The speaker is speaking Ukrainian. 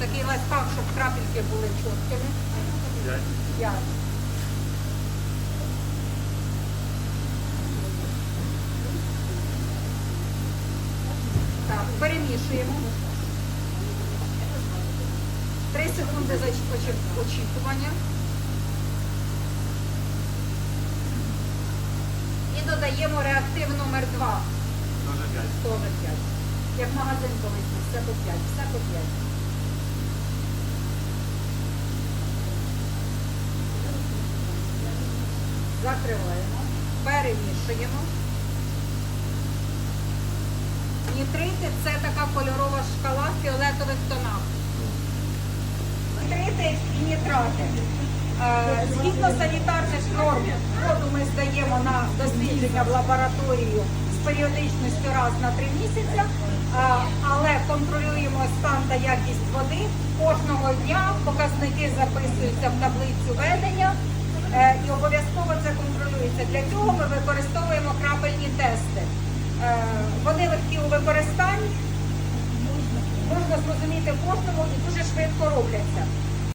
такий лайфхак, щоб крапельки були чіткими. П'ять. Так, перемішуємо. Три секунди очікування. І додаємо реактив номер 2. Тоже 5. Як магазин колись, все по 5, все по 5. Закриваємо, перемішуємо. Нітрити це така кольорова шкала фіолетових тонах. Нітрити і нітрати. Е, Згідно санітарних норм, воду ми здаємо на дослідження в лабораторію з періодичністю раз на три місяці, е, але контролюємо стан та якість води кожного дня. Показники записуються в таблицю ведення е, і обов'язково. Для цього ми використовуємо крапельні тести. Е, Вони легкі у використанні, можна зрозуміти кожному і дуже швидко робляться.